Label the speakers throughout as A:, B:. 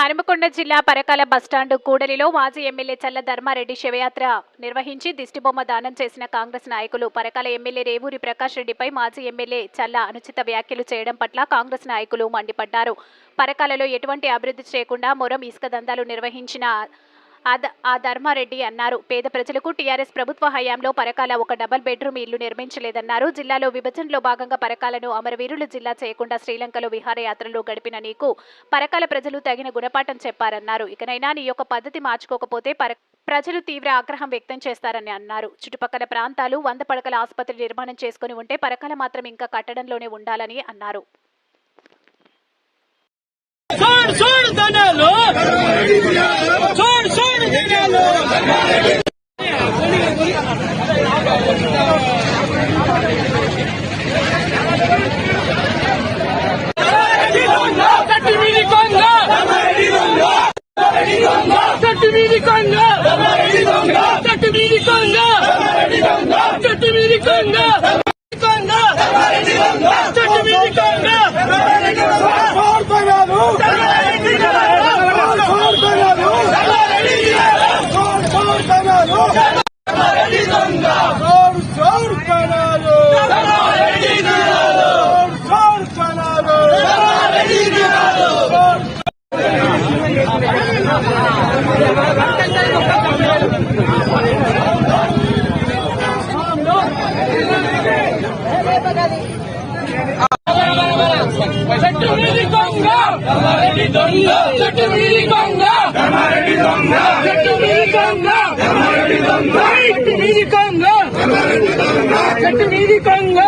A: హనుమకొండ జిల్లా పరకాల బస్టాండ్ కూడలిలో మాజీ ఎమ్మెల్యే చల్ల ధర్మారెడ్డి శివయాత్ర నిర్వహించి దిష్టిబొమ్మ దానం చేసిన కాంగ్రెస్ నాయకులు పరకాల ఎమ్మెల్యే రేవూరి ప్రకాష్ రెడ్డిపై మాజీ ఎమ్మెల్యే చల్ల అనుచిత వ్యాఖ్యలు చేయడం పట్ల కాంగ్రెస్ నాయకులు మండిపడ్డారు. పరకాలలో ఎటువంటి అభివృద్ధి చేయకుండా మొరం ఇసుక దందాలు నిర్వహించిన ఆ ధర్మారెడ్డి అన్నారు పేద ప్రజలకు టీఆర్ఎస్ ప్రభుత్వ హయాంలో పరకాల ఒక డబుల్ బెడ్రూమ్ ఇల్లు నిర్మించలేదన్నారు జిల్లాలో విభజనలో భాగంగా పరకాలను అమరవీరులు జిల్లా చేయకుండా శ్రీలంకలో విహారయాత్రలో గడిపిన నీకు పరకాల ప్రజలు తగిన గుణపాఠం చెప్పారన్నారు ఇకనైనా నీ యొక్క పద్ధతి మార్చుకోకపోతే పర ప్రజలు తీవ్ర ఆగ్రహం వ్యక్తం చేస్తారని అన్నారు చుట్టుపక్కల ప్రాంతాలు వంద పడకల ఆసుపత్రి నిర్మాణం చేసుకుని ఉంటే పరకాల మాత్రం ఇంకా కట్టడంలోనే ఉండాలని అన్నారు
B: చూడు చూడు Congo! Congo! Congo! చెట్టు మీది దొంగ చెట్టు మీది దొంగ చెట్టు మీది చెట్టు మీది దొంగ చెట్టు మీది దొంగ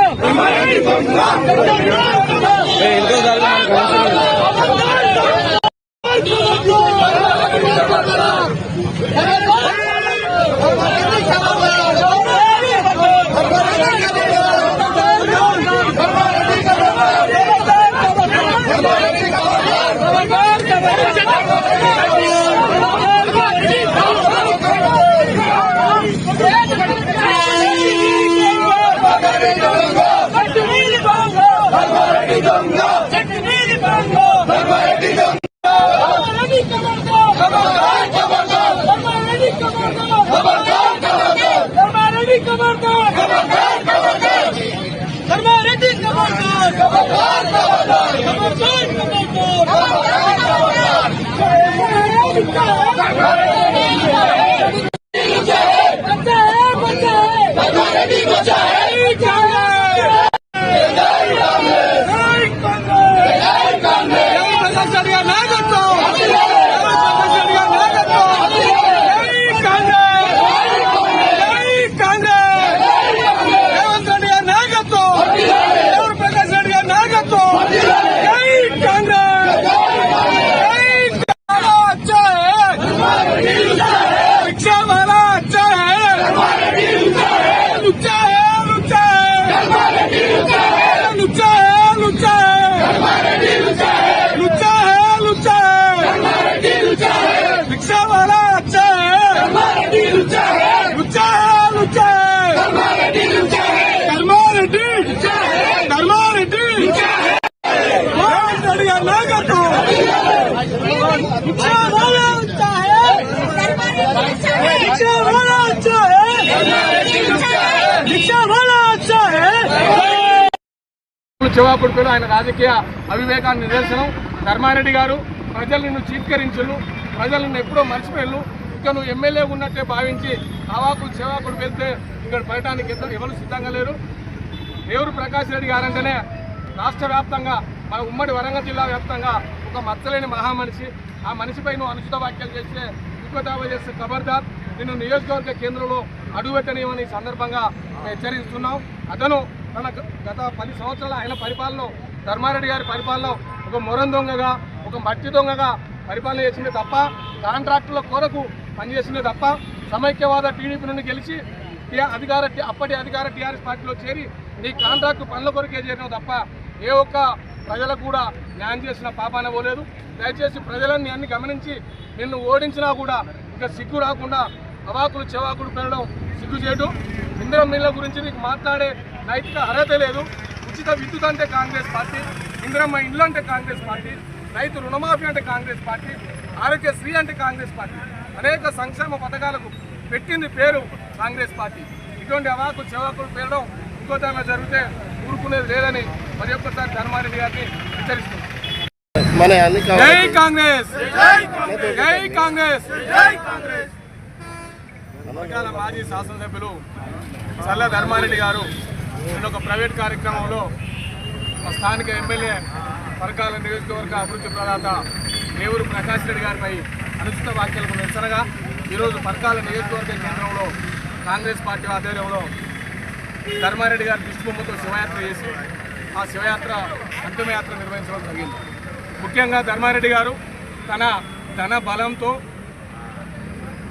C: చివాపుడుకులు ఆయన రాజకీయ అవివేకాన్ని నిదర్శనం. ధర్మారెడ్డి గారు ప్రజలు నిన్ను చీత్కరించులు ప్రజలు నిన్ను ఎప్పుడో మర్చిపోయారు ఇక్కడ నువ్వు ఎమ్మెల్యే ఉన్నట్టే భావించి అవాకులు చెవాకుడు వెళ్తే ఇక్కడ పడటానికి ఇద్దరు ఎవరు సిద్ధంగా లేరు. దేవుడు ప్రకాష్ రెడ్డి గారంటేనే రాష్ట్ర వ్యాప్తంగా మన ఉమ్మడి వరంగల్ జిల్లా వ్యాప్తంగా ఒక మచ్చలేని మహామనిషి. ఆ మనిషిపై నువ్వు అనుచిత వ్యాఖ్యలు చేస్తే ఇంకో చేస్తే ఖబర్దార్ నిన్ను నియోజకవర్గ కేంద్రంలో అడుగుపెట్టనివని సందర్భంగా హెచ్చరిస్తున్నాం. అతను తన గ- గత పది సంవత్సరాల ఆయన పరిపాలన ధర్మారెడ్డి గారి పరిపాలన ఒక మొరం దొంగగా ఒక మట్టి దొంగగా పరిపాలన చేసింది తప్ప కాంట్రాక్టుల కొరకు పనిచేసింది తప్ప సమైక్యవాద టీడీపీ నుండి గెలిచి టి- అధికార అప్పటి అధికార టీఆర్ఎస్ పార్టీలో చేరి నీ కాంట్రాక్టు పనుల కొరకే చేరినావు తప్ప ఏ ఒక్క ప్రజలకు కూడా న్యాయం చేసిన పాపాన పోలేదు. దయచేసి ప్రజలన్నీ అన్ని గమనించి నిన్ను ఓడించినా కూడా ఇంకా సిగ్గు రాకుండా అవాకులు చెవాకులు పెరగడం సిగ్గు చేయడం ఇందిరా మిల్ల గురించి నీకు మాట్లాడే నైతిక అర్హత లేదు. ఉచిత విద్యుత్ అంటే కాంగ్రెస్ పార్టీ ఇందిరమ్మ ఇల్లు అంటే కాంగ్రెస్ పార్టీ రైతు రుణమాఫీ అంటే కాంగ్రెస్ పార్టీ
B: ఆరోగ్యశ్రీ అంటే కాంగ్రెస్ పార్టీ. అనేక సంక్షేమ పథకాలకు పెట్టింది పేరు కాంగ్రెస్ పార్టీ. ఇటువంటి అవాకు చెవాకులు పేరడం ఇంకోటైనా జరిగితే ఊరుకునేది లేదని మరి ఒక్కసారి ధర్మారెడ్డి గారిని హెచ్చరిస్తుంది జై కాంగ్రెస్! జై కాంగ్రెస్! మాజీ శాసనసభ్యులు చల్ల ధర్మారెడ్డి గారు నేను ఒక ప్రైవేట్ కార్యక్రమంలో మా స్థానిక ఎమ్మెల్యే పరకాల నియోజకవర్గ అభివృద్ధి ప్రదాత దేవుడు ప్రకాష్ రెడ్డి గారిపై అనుచిత వ్యాఖ్యలకు నిరసనగా ఈరోజు పరకాల నియోజకవర్గ కేంద్రంలో కాంగ్రెస్ పార్టీ ఆధ్వర్యంలో ధర్మారెడ్డి గారి దిష్టిబొమ్మతో శివయాత్ర చేసి ఆ శివయాత్ర అంతిమయాత్ర నిర్వహించడం జరిగింది. ముఖ్యంగా ధర్మారెడ్డి గారు తన ధన బలంతో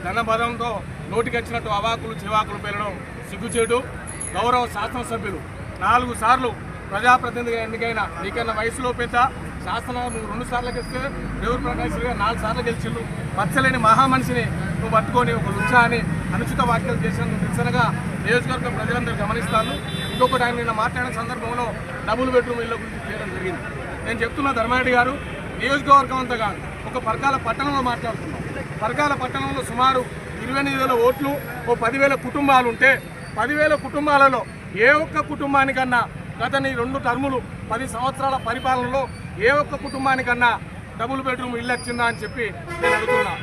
B: ధన బలంతో నోటికొచ్చినట్టు అవాకులు చివాకులు పెరగడం సిగ్గుచేటు గౌరవ శాసనసభ్యులు నాలుగు సార్లు ప్రజాప్రతినిధిగా ఎన్నికైన నీకన్నా వయసులో పెద్ద శాసన నువ్వు రెండు సార్లు గెలిస్తే దేవుడు ప్రకాష్ గారు నాలుగు సార్లు గెలిచిండు పచ్చలేని మహామనిషిని నువ్వు పట్టుకొని ఒక లుచ్చాని అనుచిత వ్యాఖ్యలు చేసినందుకు నిరసనగా నియోజకవర్గ ప్రజలందరూ గమనిస్తాను ఇంకొకటి ఆయన నిన్న మాట్లాడిన సందర్భంలో డబుల్ బెడ్రూమ్ ఇళ్ళ గురించి చేయడం జరిగింది. నేను చెప్తున్నా ధర్మారెడ్డి గారు నియోజకవర్గం అంతా కాదు ఒక పరకాల పట్టణంలో మాట్లాడుతున్నాం. పరకాల పట్టణంలో సుమారు ఇరవై ఎనిమిది వేల ఓట్లు ఓ పదివేల కుటుంబాలు ఉంటే పదివేల కుటుంబాలలో ఏ ఒక్క కుటుంబానికన్నా గత నీ రెండు టర్ములు పది సంవత్సరాల పరిపాలనలో ఏ ఒక్క కుటుంబానికన్నా డబుల్ బెడ్రూమ్ ఇల్లు వచ్చిందా అని చెప్పి నేను అడుగుతున్నా.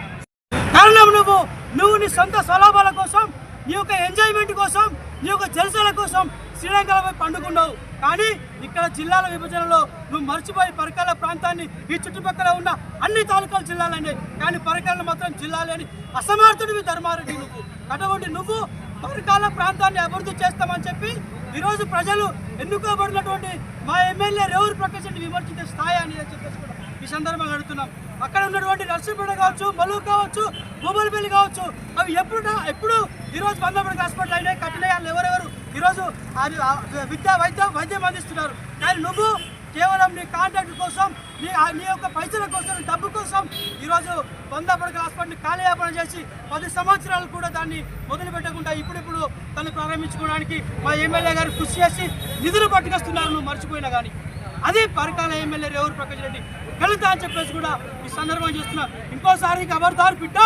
D: కారణం నువ్వు నువ్వు నీ సొంత స్వలాభాల కోసం నీ యొక్క ఎంజాయ్మెంట్ కోసం నీ యొక్క జలసాల కోసం శ్రీలంకలపై పండుకున్నావు. కానీ ఇక్కడ జిల్లాల విభజనలో నువ్వు మర్చిపోయి పరకాల ప్రాంతాన్ని ఈ చుట్టుపక్కల ఉన్న అన్ని తాలూకాల జిల్లాలనే. కానీ పరకాలను మాత్రం జిల్లాలని అసమర్థుడివి ధర్మారెడ్డి నువ్వు. అటువంటి నువ్వు పరికాల ప్రాంతాన్ని అభివృద్ధి చేస్తామని చెప్పి ఈరోజు ప్రజలు ఎన్నుకోబడినటువంటి మా ఎమ్మెల్యే రేవూరు ప్రకాష్ రెడ్డి విమర్శించే స్థాయి అని చెప్పేసి కూడా ఈ సందర్భంగా అడుగుతున్నాం. అక్కడ ఉన్నటువంటి నర్సీపేట కావచ్చు మల్లూరు కావచ్చు బొమ్మలపల్లి కావచ్చు అవి ఎప్పుడు ఎప్పుడు ఈరోజు బందోబడి హాస్పిటల్ అయినాయి కట్టినాయి వాళ్ళు ఎవరెవరు ఈరోజు అది విద్యా వైద్యం వైద్యం అందిస్తున్నారు. కానీ నువ్వు కేవలం నీ కాంట్రాక్ట్ కోసం నీ నీ యొక్క పైసల కోసం డబ్బు కోసం ఈరోజు వంద పడకల హాస్పిటల్ని కాలయాపన చేసి పది సంవత్సరాలు కూడా దాన్ని మొదలుపెట్టకుండా ఇప్పుడిప్పుడు తను ప్రారంభించుకోవడానికి మా ఎమ్మెల్యే గారు కృషి చేసి నిధులు పట్టుకొస్తున్నారు నువ్వు మర్చిపోయినా కానీ. అది పరకాల ఎమ్మెల్యే రేవూరు ప్రకాష్ రెడ్డి కలుతా అని చెప్పేసి కూడా ఈ సందర్భం చేస్తున్నా. ఇంకోసారి ఖబర్దార్ బిడ్డ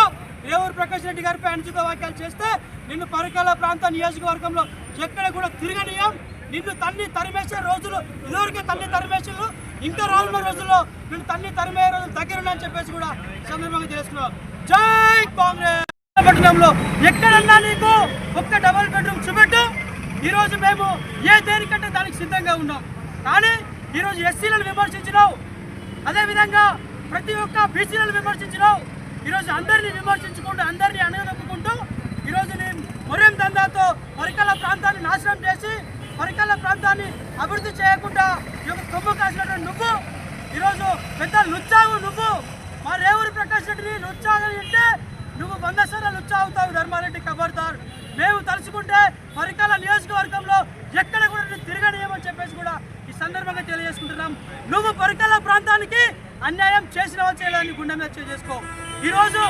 D: రేవూరు ప్రకాష్ రెడ్డి గారిపై అనుచిత వ్యాఖ్యలు చేస్తే నిన్ను పరకాల ప్రాంత నియోజకవర్గంలో ఎక్కడ కూడా తిరగనీయం. నిన్ను తన్ని తరిమేసే రోజులు ఇదివరకే తల్లి తరిమేసారు ఇంకా రానున్న రోజుల్లో నేను తన్ని తరిమే రోజులు దగ్గర అని చెప్పేసి కూడా సందర్భంగా తెలుసుకున్నాం జై కాంగ్రెస్! పట్టణంలో ఎక్కడన్నా నీకు ఒక్క డబల్ బెడ్రూమ్ చూపెట్టు. ఈరోజు మేము ఏ దేనికంటే దానికి సిద్ధంగా ఉన్నాం. కానీ ఈరోజు ఎస్సీలను విమర్శించినావు. అదేవిధంగా ప్రతి ఒక్క బీసీలను విమర్శించినావు. ఈరోజు అందరినీ విమర్శించుకుంటూ అందరినీ అనగదొక్కుంటూ ఈరోజు నేను మొరేం దందాతో పరికల ప్రాంతాన్ని నాశనం చేసి పరికల ప్రాంతాన్ని అభివృద్ధి చేయకుండా కొమ్ము కాసినటువంటి నువ్వు ఈరోజు పెద్ద లుచ్చావు నువ్వు. మా రేవూరి ప్రకాష్ రెడ్డిని లుచ్చాగని అంటే నువ్వు వంద సార్లు లుచ్చా అవుతావు ధర్మారెడ్డి కబర్దార్. మేము తలుచుకుంటే పరికాల నియోజకవర్గంలో ఎక్కడ కూడా తిరగనీయమని చెప్పేసి కూడా ఈ సందర్భంగా తెలియజేసుకుంటున్నాం. నువ్వు పరికాల ప్రాంతానికి అన్యాయం చేసిన చేయాలని గుండె మీద చేసుకో ఈరోజు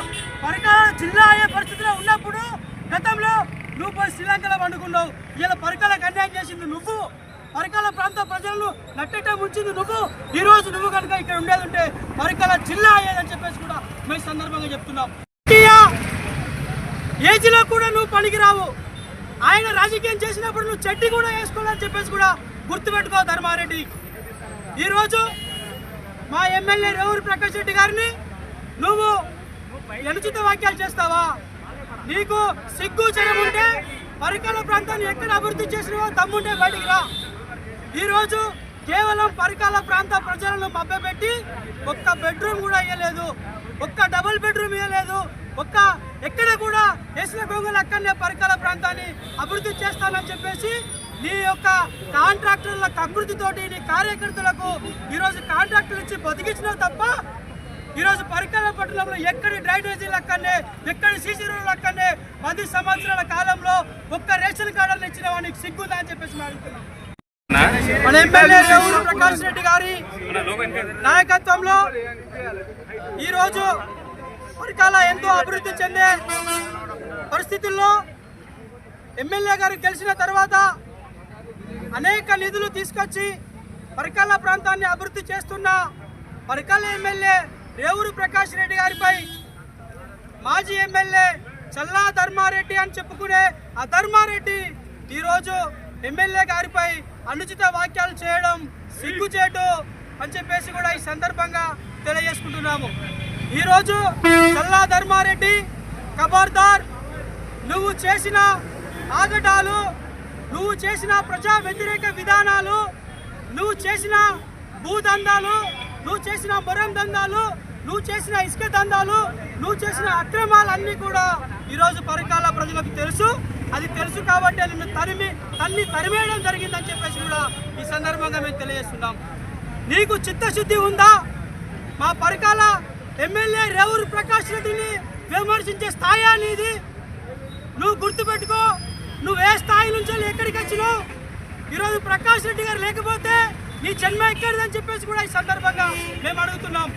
D: పరికాల జిల్లా అయ్యే పరిస్థితిలో ఉన్నప్పుడు గతంలో నువ్వు పోయి శ్రీలంకలో పండుకున్నావు ఇలా పరికాలకు అన్యాయం చేసింది నువ్వు. పరికాల ప్రాంత ప్రజలను నట్టేట ముంచింది నువ్వు. ఈ రోజు నువ్వు కనుక ఇక్కడ ఉండేది ఉంటే పరికాల జిల్లా అయ్యేదని చెప్పేసి కూడా మేము సందర్భంగా చెప్తున్నాం. ఏజ్లో కూడా నువ్వు పనికిరావు. ఆయన రాజకీయం చేసినప్పుడు నువ్వు చెడ్డి కూడా వేసుకోవాలని చెప్పేసి కూడా గుర్తుపెట్టుకో ధర్మారెడ్డి. ఈరోజు మా ఎమ్మెల్యే రేవూరి ప్రకాష్ రెడ్డి గారిని నువ్వు అనుచిత వాక్యాలు చేస్తావా? నీకు సిగ్గు చరం పరికర పరికల ప్రాంతాన్ని ఎక్కడ అభివృద్ధి చేసినవో తమ్ముంటే బయటికి రా. ఈరోజు కేవలం పరికాల ప్రాంత ప్రజలను మభ్యపెట్టి ఒక్క బెడ్రూమ్ కూడా ఇవ్వలేదు ఒక్క డబుల్ బెడ్రూమ్ ఇవ్వలేదు ఒక్క ఎక్కడ కూడా వేసిన గొంగులు అక్కడనే పరికాల ప్రాంతాన్ని అభివృద్ధి చేస్తానని చెప్పేసి నీ యొక్క కాంట్రాక్టర్ల అభివృద్ధితోటి నీ కార్యకర్తలకు ఈరోజు కాంట్రాక్టులు ఇచ్చి బతికించినావు తప్ప ఈరోజు పరికర పట్టణంలో ఎక్కడి డ్రైనేజీలు అక్కడనే ఎక్కడి సీసీ రోడ్లు అక్కడనే పది సంవత్సరాల కాలంలో ఒక్క రేషన్ కార్డులు ఇచ్చిన వాడికి సిగ్గుందా అని చెప్పేసి అడుగుతున్నాం. మన ఎమ్మెల్యే రేవూరు ప్రకాష్ రెడ్డి గారి నాయకత్వంలో ఈరోజు పరికాల ఎంతో అభివృద్ధి చెందే పరిస్థితుల్లో ఎమ్మెల్యే గారు గెలిచిన తర్వాత అనేక నిధులు తీసుకొచ్చి పరికాల ప్రాంతాన్ని అభివృద్ధి చేస్తున్న పరికాల ఎమ్మెల్యే రేవూరు ప్రకాష్ రెడ్డి గారిపై మాజీ ఎమ్మెల్యే చల్లా ధర్మారెడ్డి అని చెప్పుకునే ఆ ధర్మారెడ్డి ఈరోజు ఎమ్మెల్యే గారిపై అనుచిత వాక్యాలు చేయడం సిగ్గుచేటు అని చెప్పేసి కూడా ఈ సందర్భంగా తెలియజేసుకుంటున్నాము. ఈరోజు చల్లా ధర్మారెడ్డి కబార్దార్ నువ్వు చేసిన ఆగటాలు నువ్వు చేసిన ప్రజా వ్యతిరేక విధానాలు నువ్వు చేసిన భూదందాలు నువ్వు చేసిన మొరం దందాలు నువ్వు చేసిన ఇసుక దందాలు నువ్వు చేసిన అక్రమాలన్నీ కూడా ఈరోజు పరికాల ప్రజలకు తెలుసు. అది తెలుసు కాబట్టి నిన్ను తరిమి తన్ని తరిమేయడం జరిగిందని చెప్పేసి కూడా ఈ సందర్భంగా మేము తెలియజేస్తున్నాం. నీకు చిత్తశుద్ధి ఉందా? మా పరికాల ఎమ్మెల్యే రేవూరు ప్రకాష్ రెడ్డిని విమర్శించే స్థాయి అనేది నువ్వు గుర్తుపెట్టుకో నువ్వు ఏ స్థాయి నుంచో ఎక్కడికి వచ్చినావు? ఈరోజు ప్రకాష్ రెడ్డి గారు లేకపోతే నీ జన్మ ఎక్కడిదని చెప్పేసి కూడా ఈ సందర్భంగా మేము అడుగుతున్నాం.